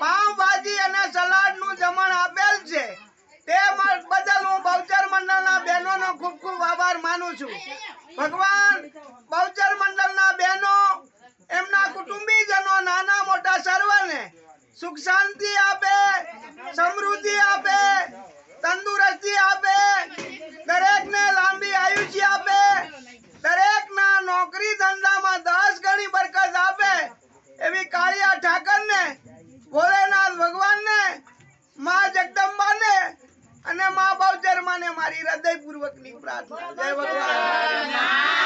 પાવભાજી અને સલાડનું જમણ આપેલ છે. તે બદલ હું બહુચર મંડળના બહેનોનો ખૂબ ખૂબ આભાર માનું છું. ભગવાન બહુચર મંડળના બહેનો, એમના કુટુંબીજનો, નાના મોટા સર્વને સુખ શાંતિ આપે, સમૃદ્ધિ આપે, તંદુરસ્તી આપે, દરેકને લાંબી આયુષ્ય આપે, દરેકના નોકરી ધંધામાં દસ ગણી બરકત આપે, એવી કાળિયા ઠાકરને ભોલેનાથ ભગવાનને મા જગદંબાને અને મા બહુચર માને મારી હૃદયપૂર્વકની પ્રાર્થના. જય ભગવાન.